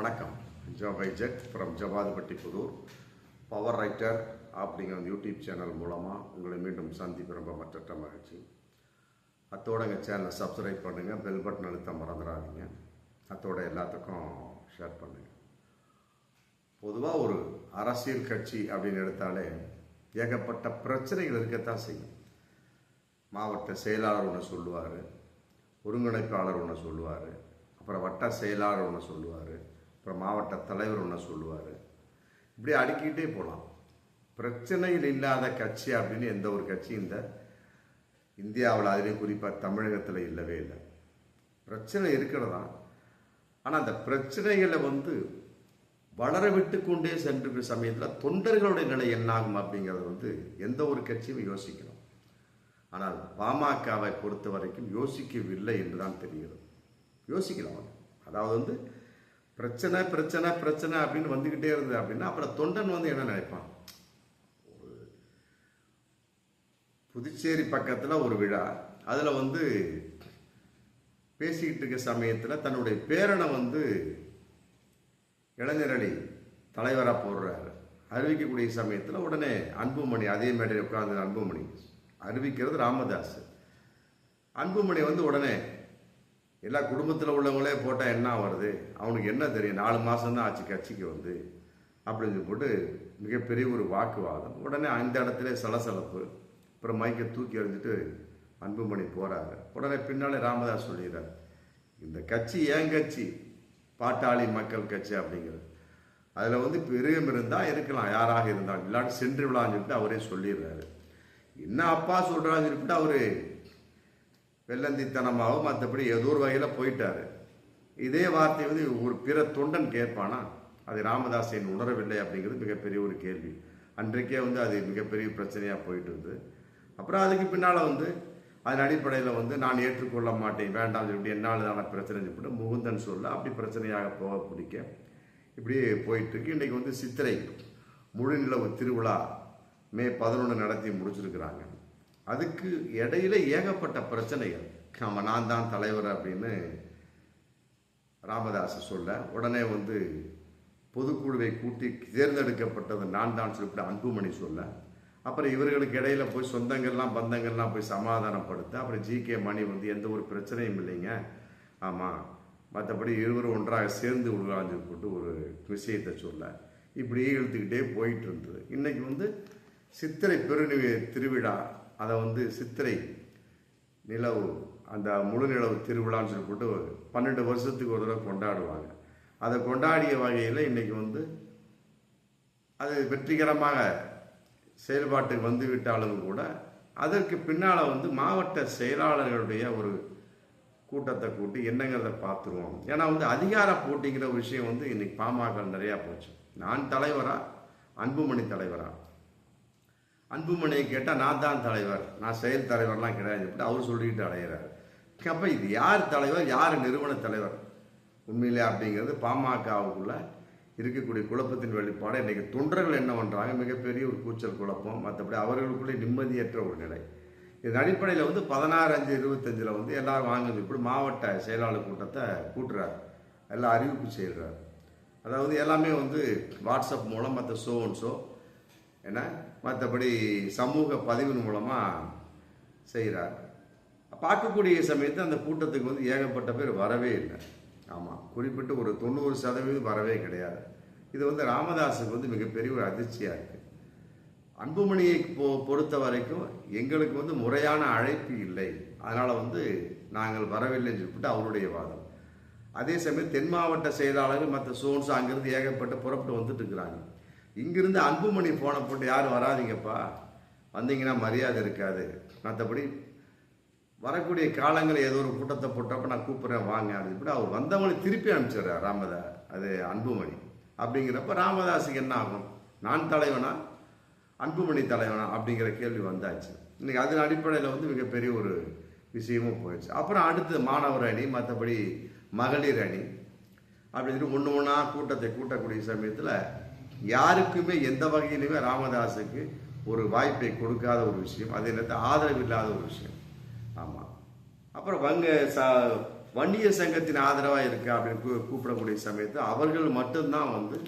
வணக்கம். ஜோ jet from Javadhupatti Puthur. Power writer அப்படிங்கிற யூடியூப் சேனல் மூலமாக உங்களை மீண்டும் சந்திப்பு ரொம்ப மற்ற மகிழ்ச்சி. அத்தோட எங்கள் சேனலை சப்ஸ்கிரைப் பண்ணுங்கள் பெல் பட்டன் அழுத்த மறந்துடாதீங்க. அத்தோட எல்லாத்துக்கும் ஷேர் பண்ணுங்கள் பொதுவாக ஒரு அரசியல் கட்சி அப்படின்னு எடுத்தாலே ஏகப்பட்ட பிரச்சனைகள் இருக்கத்தான் செய்யும். மாவட்ட செயலாளர் ஒன்று சொல்லுவார் ஒருங்கிணைப்பாளர் ஒன்று சொல்லுவார் அப்புறம் வட்ட செயலாளர் ஒன்று சொல்லுவார். அப்புறம் மாவட்ட தலைவர் ஒன்று சொல்லுவார். இப்படி அடுக்கிட்டே போகலாம் பிரச்சனைகள் இல்லாத கட்சி அப்படின்னு எந்த ஒரு கட்சியும் இந்த இந்தியாவில் அதிலையும் குறிப்பாக தமிழகத்தில் இல்லவே இல்லை. பிரச்சனை இருக்கிறதா? ஆனால் அந்த பிரச்சனைகளை வந்து வளர விட்டு கொண்டே சென்று சமயத்தில் தொண்டர்களுடைய நிலை என்னாகும் அப்படிங்கிறது வந்து எந்த ஒரு கட்சியும் யோசிக்கணும். ஆனால் பாமகவை பொறுத்த வரைக்கும் யோசிக்கவில்லை என்று தான் தெரிகிறது. யோசிக்கலாம். அதாவது வந்து பிரச்சனை பிரச்சனை பிரச்சனை அப்படின்னு வந்துக்கிட்டே இருந்தது அப்படின்னா அப்புறம் தொண்டன் வந்து என்ன நினைப்பான்? ஒரு புதுச்சேரி பக்கத்தில் ஒரு விழா. அதில் வந்து பேசிக்கிட்டு இருக்க சமயத்தில் தன்னுடைய பேரனை வந்து இளைஞரணி தலைவராக போடுறாரு. அறிவிக்கக்கூடிய சமயத்தில் உடனே அன்புமணி அதே மேடையில் உட்கார்ந்து அன்புமணி அறிவிக்கிறது ராமதாஸ் அன்புமணி வந்து உடனே எல்லா குடும்பத்தில் உள்ளவங்களே போட்டால் என்ன வருது அவனுக்கு என்ன தெரியும்? நாலு மாதம்தான் ஆச்சு கட்சிக்கு வந்து. அப்படின்னு போட்டு மிகப்பெரிய ஒரு வாக்குவாதம். உடனே அந்த இடத்துல சலசலப்பு. அப்புறம் மைக்கை தூக்கி எறிஞ்சிட்டு அன்புமணி போகிறாரு உடனே பின்னாலே ராமதாஸ் சொல்லிடுறார் இந்த கட்சி ஏன் கட்சி? பாட்டாளி மக்கள் கட்சி அப்படிங்கிறது. அதில் வந்து பெரியம் இருந்தால் இருக்கலாம் யாராக இருந்தாலும். இல்லாட்டி சென்று விழான்னு சொல்லிட்டு அவரே சொல்லிடுறாரு. என்ன அப்பா சொல்கிறான்னு சொல்லிட்டு அவர் வெள்ளந்தித்தனமாகவும் மற்றபடி ஏதோ ஒரு வகையில் போயிட்டார். இதே வார்த்தை வந்து ஒரு பிற தொண்டன் கேட்பானா? அது ராமதாசன் உணரவில்லை அப்படிங்கிறது மிகப்பெரிய ஒரு கேள்வி. அன்றைக்கே வந்து அது மிகப்பெரிய பிரச்சனையாக போயிட்டு இருந்தது. அப்புறம் அதுக்கு பின்னால் வந்து அதன் அடிப்படையில் வந்து நான் ஏற்றுக்கொள்ள மாட்டேன் வேண்டாம் சொல்லிட்டு என்னால் தான பிரச்சனை சொல்லிட்டு முகுந்தன் சொல்ல அப்படி பிரச்சனையாக போக பிடிக்க இப்படியே போயிட்டுருக்கு இன்றைக்கி வந்து சித்திரை முழுநிலவு திருவிழா மே பதினொன்று நடத்தி முடிச்சிருக்கிறாங்க. அதுக்கு இடையில ஏகப்பட்ட பிரச்சனைகள். ஆமாம் நான் தான் தலைவர் அப்படின்னு ராமதாஸ் சொல்ல உடனே வந்து பொதுக்குழுவை கூட்டி தேர்ந்தெடுக்கப்பட்டது நான் தான் சொல்லிட்டு அன்புமணி சொல்ல. அப்புறம் இவர்களுக்கு இடையில போய் சொந்தங்கள்லாம் பந்தங்கள்லாம் போய் சமாதானப்படுத்த அப்புறம் ஜி கே மணி வந்து எந்த ஒரு பிரச்சனையும் இல்லைங்க. ஆமாம் மற்றபடி இருவரும் ஒன்றாக சேர்ந்து விடுவான்னு போட்டு ஒரு விஷயத்தை சொல்ல. இப்படியே இழுத்துக்கிட்டே போயிட்டு இருந்தது. இன்னைக்கு வந்து சித்திரை பெருநிவி திருவிழா அதை வந்து சித்திரை நிலவு அந்த முழு நிலவு திருவிழான்னு சொல்லி போட்டு பன்னெண்டு வருஷத்துக்கு ஒரு தடவை கொண்டாடுவாங்க. அதை கொண்டாடிய வகையில் இன்றைக்கி வந்து அது வெற்றிகரமாக செயல்பாட்டுக்கு வந்து விட்டாலும் கூட அதற்கு பின்னால் வந்து மாவட்ட செயலாளர்களுடைய ஒரு கூட்டத்தை கூட்டி என்னங்கிறத பார்த்துருவோம். ஏன்னா வந்து அதிகார போட்டிங்கிற விஷயம் வந்து இன்னைக்கு பாமக நிறையா போச்சு. நான் தலைவரா அன்புமணி தலைவரா அன்புமணியை கேட்டால் நான் தான் தலைவர். நான் செயல் தலைவர்லாம் கிடையாது. இப்படி அவர் சொல்லிக்கிட்டு அடைகிறார் அப்போ இது யார் தலைவர்? யார் நிறுவன தலைவர்? உண்மையிலே அப்படிங்கிறது பாமகவுக்குள்ள இருக்கக்கூடிய குழப்பத்தின் வெளிப்பாடு. இன்றைக்கி தொண்டர்கள் என்ன பண்ணுறாங்க மிகப்பெரிய ஒரு கூச்சல் குழப்பம். மற்றபடி அவர்களுக்குள்ளே நிம்மதியற்ற ஒரு நிலை. இதன் அடிப்படையில் வந்து பதினாறு அஞ்சு இருபத்தஞ்சில் வந்து எல்லோரும் வாங்குது இப்படி மாவட்ட செயலாளர் கூட்டத்தை கூட்டுறாரு. எல்லாம் அறிவிப்பு செய்கிறார் அதாவது எல்லாமே வந்து வாட்ஸ்அப் மூலம் மற்ற ஷோ ஒன் ஷோ ஏன்னா மற்றபடி சமூக பதிவின் மூலமாக செய்கிறார் பார்க்கக்கூடிய சமயத்தில் அந்த கூட்டத்துக்கு வந்து ஏகப்பட்ட பேர் வரவே இல்லை. ஆமாம் குறிப்பிட்டு ஒரு தொண்ணூறு சதவீதம் வரவே கிடையாது. இது வந்து ராமதாஸுக்கு வந்து மிகப்பெரிய ஒரு அதிர்ச்சியாக இருக்குது அன்புமணியை பொ பொறுத்த வரைக்கும் எங்களுக்கு வந்து முறையான அழைப்பு இல்லை. அதனால் வந்து நாங்கள் வரவில்லைன்னு சொல்லிட்டு அவருடைய வாதம். அதே சமயம் தென் மாவட்ட செயலாளர்கள் மற்ற சோன்ஸ் அங்கேருந்து ஏகப்பட்ட புறப்பட்டு வந்துட்டு இருக்கிறாங்க. இங்கிருந்து அன்புமணி போன போட்டு யாரும் வராதிங்கப்பா. வந்தீங்கன்னா மரியாதை இருக்காது. மற்றபடி வரக்கூடிய காலங்களில் ஏதோ ஒரு கூட்டத்தை போட்டப்ப நான் கூப்பிட்றேன் வாங்க. அப்படின்னு அவர் வந்தவங்களை திருப்பி அனுப்பிச்சிடுறார் ராமதா அது அன்புமணி. அப்படிங்கிறப்ப ராமதாஸுக்கு என்ன ஆகும்? நான் தலைவனா? அன்புமணி தலைவனா? அப்படிங்கிற கேள்வி வந்தாச்சு. இன்றைக்கி அதன் அடிப்படையில் வந்து மிகப்பெரிய ஒரு விஷயமும் போயிடுச்சு. அப்புறம் அடுத்து மாணவர் அணி மற்றபடி மகளிர் அணி. அப்படி சொல்லி ஒன்று ஒன்றா கூட்டத்தை கூட்டக்கூடிய சமயத்தில் யாருக்குமே எந்த வகையிலுமே ராமதாஸுக்கு ஒரு வாய்ப்பை கொடுக்காத ஒரு விஷயம். அதே நேரத்தில் ஆதரவு இல்லாத ஒரு விஷயம். ஆமாம் அப்புறம் வங்க ச வன்னியர் சங்கத்தின் ஆதரவாக இருக்கா அப்படின்னு கூ- கூப்பிடக்கூடிய சமயத்தில் அவர்கள் மட்டும்தான் வந்து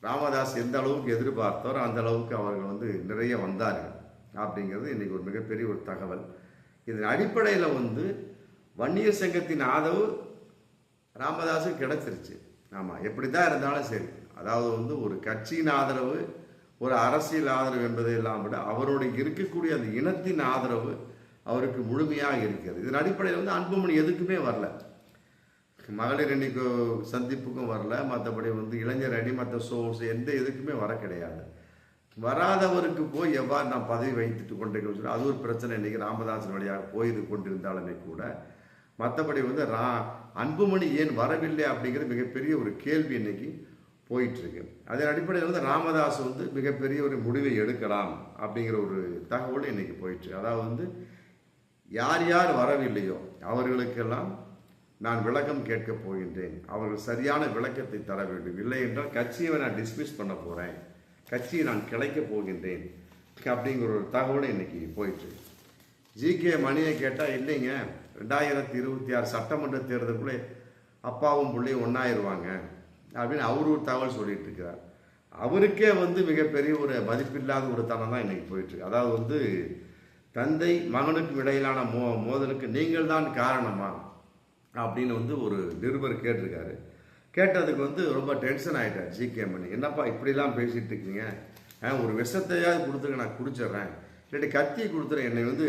ராமதாஸ் எந்த அளவுக்கு எதிர்பார்த்தாரோ அந்த அளவுக்கு அவர்கள் வந்து நிறைய வந்தார்கள் அப்படிங்கிறது இன்றைக்கி ஒரு மிகப்பெரிய ஒரு தகவல். இதன் அடிப்படையில் வந்து வன்னியர் சங்கத்தின் ஆதரவு ராமதாஸுக்கு கிடைச்சிருச்சு. ஆமாம் எப்படி தான் இருந்தாலும் சரி. அதாவது வந்து ஒரு கட்சியின் ஆதரவு ஒரு அரசியல் ஆதரவு என்பதை எல்லாம் விட அவருடைய இருக்கக்கூடிய அந்த இனத்தின் ஆதரவு அவருக்கு முழுமையாக இருக்கிறது. இதன் அடிப்படையில் வந்து அன்புமணி எதுக்குமே வரல. மகளிர் அணிக்கு சந்திப்புக்கும் வரல. மற்றபடி வந்து இளைஞர் அணி மற்ற ஷோஸ் எந்த இதுக்குமே வர கிடையாது. வராதவருக்கு போய் எவ்வாறு நான் பதவி வைத்துட்டு கொண்டிருக்கேன் சொல்லி அது ஒரு பிரச்சனை. இன்னைக்கு ராமதாசன் வழியாக போயிது கொண்டிருந்தாலுமே கூட மற்றபடி வந்து ரா அன்புமணி ஏன் வரவில்லை அப்படிங்கிறது மிகப்பெரிய ஒரு கேள்வி இன்னைக்கு. போயிட்டுருக்கு. அதன் அடிப்படையில் வந்து ராமதாஸ் வந்து மிகப்பெரிய ஒரு முடிவை எடுக்கலாம் அப்படிங்கிற ஒரு தகவல் இன்னைக்கு போயிட்டுருக்கு அதாவது வந்து யார் யார் வரவில்லையோ அவர்களுக்கெல்லாம் நான் விளக்கம் கேட்க போகின்றேன். அவர்கள் சரியான விளக்கத்தை தர வேண்டும். இல்லை என்றால் கட்சியை நான் டிஸ்மிஸ் பண்ண போகிறேன் கட்சியை நான் கிளைக்க போகின்றேன் அப்படிங்கிற ஒரு தகவல் இன்றைக்கி போயிட்டு ஜி கே மணியை கேட்டால் இல்லைங்க ரெண்டாயிரத்தி இருபத்தி ஆறு சட்டமன்ற தேர்தலுக்குள்ளே அப்பாவும் பிள்ளையும் ஒன்றாயிருவாங்க அப்படின்னு அவர் ஒரு தகவல் சொல்லிட்டு இருக்கிறார் அவருக்கே வந்து மிகப்பெரிய ஒரு மதிப்பில்லாத ஒரு தனம் தான் இன்னைக்கு போயிட்டுருக்கு. அதாவது வந்து தந்தை மகனுக்கும் இடையிலான மோ மோதலுக்கு நீங்கள் தான் காரணமா? அப்படின்னு வந்து ஒரு நிருபர் கேட்டிருக்காரு. கேட்டதுக்கு வந்து ரொம்ப டென்ஷன் ஆகிட்டார் ஜி கே மணி. என்னப்பா இப்படிலாம் பேசிகிட்டு இருக்கீங்க ஆ, ஒரு விஷத்தையாவது கொடுத்துருங்க நான் குடிச்சிடுறேன். இல்லாட்டி கத்தி கொடுத்துறேன் என்னை வந்து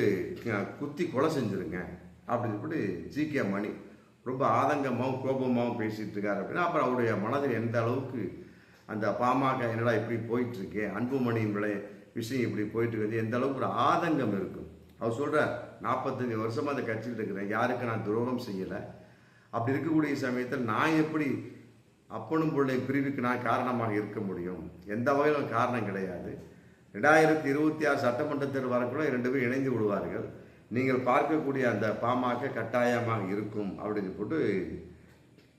குத்தி கொலை செஞ்சுருங்க. அப்படின்னு சொல்லிட்டு ஜி கே மணி ரொம்ப ஆதங்கமாகவும் கோபமாகவும் பேசிகிட்டு இருக்காரு அப்படின்னா அப்புறம் அவருடைய மனதில் எந்த அளவுக்கு அந்த பாமக என்னடா இப்படி போயிட்டுருக்கு அன்புமணியின் விளை விஷயம் இப்படி போயிட்டு இருக்குது எந்த அளவுக்கு ஒரு ஆதங்கம் இருக்கும். அவர் சொல்கிறார் நாற்பத்தஞ்சு வருஷமாக அந்த கட்சியில் இருக்கிறேன் யாருக்கு நான் துரோகம் செய்யலை. அப்படி இருக்கக்கூடிய சமயத்தில் நான் எப்படி அப்பனும் பிள்ளை பிரிவுக்கு நான் காரணமாக இருக்க முடியும்? எந்த வகையிலும் காரணம் கிடையாது. ரெண்டாயிரத்தி இருபத்தி ஆறு சட்டமன்ற தேர்வு வரக்குள்ள ரெண்டு பேரும் இணைந்து விடுவார்கள். நீங்கள் பார்க்கக்கூடிய அந்த பாமாக கட்டாயமாக இருக்கும் அப்படின்னு போட்டு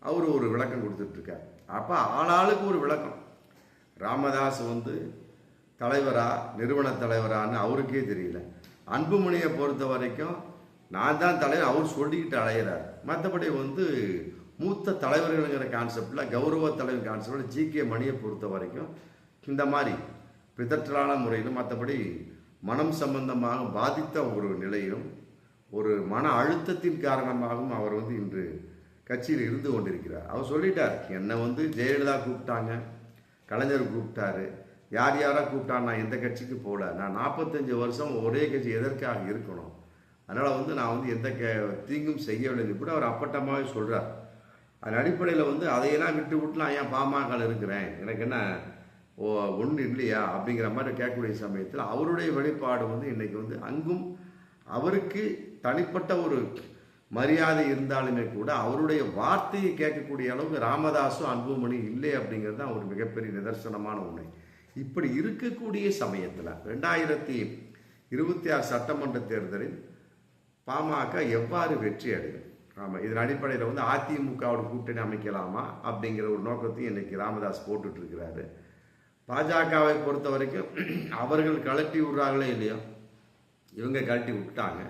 அவர் ஒரு விளக்கம் கொடுத்துட்ருக்கார். அப்போ ஆளாளுக்கு ஒரு விளக்கம். ராமதாஸ் வந்து தலைவரா நிறுவன தலைவரான்னு அவருக்கே தெரியல. அன்புமணியை பொறுத்த வரைக்கும் நான் தான் தலைவர் அவர் சொல்லிக்கிட்டு அலையிறார். மற்றபடி வந்து மூத்த தலைவர்கள்ங்கிற கான்செப்டில் கௌரவ தலைவர் கான்செப்டில் ஜி கே மணியை பொறுத்த வரைக்கும் இந்த மாதிரி பிதற்றலான முறையிலும் மற்றபடி மனம் சம்பந்தமாக பாதித்த ஒரு நிலையிலும் ஒரு மன அழுத்தத்தின் காரணமாகவும் அவர் வந்து இன்று கட்சியில் இருந்து கொண்டிருக்கிறார். அவர் சொல்லிட்டார் என்னை வந்து ஜெயலலிதா கூப்பிட்டாங்க கலைஞர் கூப்பிட்டாரு. யார் யாராக கூப்பிட்டா நான் எந்த கட்சிக்கு போகல. நான் நாற்பத்தஞ்சு வருஷம் ஒரே கட்சி எதற்காக இருக்கணும்? அதனால் வந்து நான் வந்து எந்த க தீங்கும் செய்யவில்லை கூட அவர் அப்பட்டமாகவே சொல்கிறார் அதன் அடிப்படையில் வந்து அதையெல்லாம் விட்டு விட்டு நான் ஏன் பாமக இருக்கிறேன்? எனக்கு என்ன ஒன்று இல்லையா? அப்படிங்கிற மாதிரி கேட்கக்கூடிய சமயத்தில் அவருடைய வெளிப்பாடு வந்து இன்றைக்கி வந்து அங்கும் அவருக்கு தனிப்பட்ட ஒரு மரியாதை இருந்தாலுமே கூட அவருடைய வார்த்தையை கேட்கக்கூடிய அளவுக்கு ராமதாசும் அன்புமணி இல்லை அப்படிங்கிறது தான் ஒரு மிகப்பெரிய நிதர்சனமான உண்மை. இப்படி இருக்கக்கூடிய சமயத்தில் ரெண்டாயிரத்தி இருபத்தி ஆறு சட்டமன்ற தேர்தலில் பாமக எவ்வாறு வெற்றி அடையும்? ஆமாம் இதன் அடிப்படையில் வந்து அதிமுகவோட கூட்டணி அமைக்கலாமா அப்படிங்கிற ஒரு நோக்கத்தையும் இன்றைக்கி ராமதாஸ் போட்டுட்ருக்கிறாரு பாஜகவை பொறுத்த வரைக்கும் அவர்கள் கலட்டி விடுறாங்களே இல்லையோ இவங்க கழட்டி விட்டாங்க.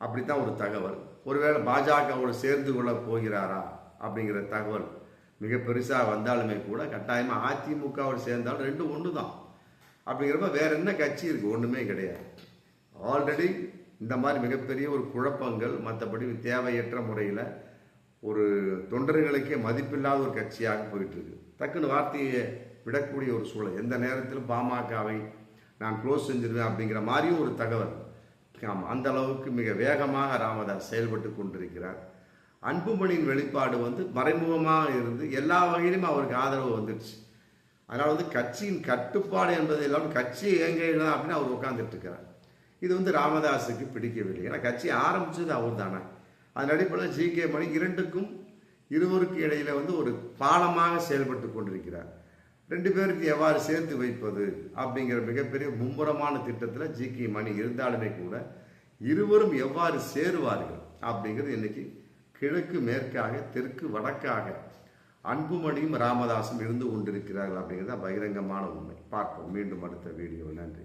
அப்படித்தான் ஒரு தகவல். ஒருவேளை பாஜகவோடு சேர்ந்து கொள்ள போகிறாரா அப்படிங்கிற தகவல் மிக பெருசாக வந்தாலுமே கூட கட்டாயமாக அதிமுகவோடு சேர்ந்தாலும் ரெண்டும் ஒன்று தான் அப்படிங்கிறப்ப வேற என்ன கட்சி இருக்குது ஒன்றுமே கிடையாது. ஆல்ரெடி இந்த மாதிரி மிகப்பெரிய ஒரு குழப்பங்கள் மற்றபடி தேவையற்ற முறையில் ஒரு தொண்டர்களுக்கே மதிப்பில்லாத ஒரு கட்சியாக போயிட்டுருக்கு டக்குன்னு வார்த்தையை விடக்கூடிய ஒரு சூழல். எந்த நேரத்திலும் பாமகவை நான் க்ளோஸ் செஞ்சிருவேன் அப்படிங்கிற மாதிரியும் ஒரு தகவல். ஆமாம் அந்த அளவுக்கு மிக வேகமாக ராமதாஸ் செயல்பட்டு கொண்டிருக்கிறார். அன்புமணியின் வெளிப்பாடு வந்து மறைமுகமாக இருந்து எல்லா வகையிலும் அவருக்கு ஆதரவு வந்துடுச்சு. அதனால் வந்து கட்சியின் கட்டுப்பாடு என்பது இல்லாமல் கட்சி இயங்கலாம் அப்படின்னு அவர் உட்காந்துட்டு இருக்கிறார். இது வந்து ராமதாஸுக்கு பிடிக்கவில்லை. ஏன்னா கட்சி ஆரம்பித்தது அவர் தானே. அதன் அடிப்படையில் ஜி கே மணி இரண்டுக்கும் இருவருக்கு இடையில வந்து ஒரு பாலமாக செயல்பட்டு கொண்டிருக்கிறார். ரெண்டு பேருக்கு எவ்வாறு சேர்த்து வைப்பது அப்படிங்கிற மிகப்பெரிய மும்முரமான திட்டத்தில் ஜி கே மணி இருந்தாலுமே கூட இருவரும் எவ்வாறு சேருவார்கள் அப்படிங்கிறது இன்னைக்கு கிழக்கு மேற்காக தெற்கு வடக்காக அன்புமணியும் ராமதாசும் இருந்து கொண்டிருக்கிறார்கள் அப்படிங்கிறது தான் பகிரங்கமான உண்மை. பார்ப்போம். மீண்டும் அடுத்த வீடியோ நன்றி.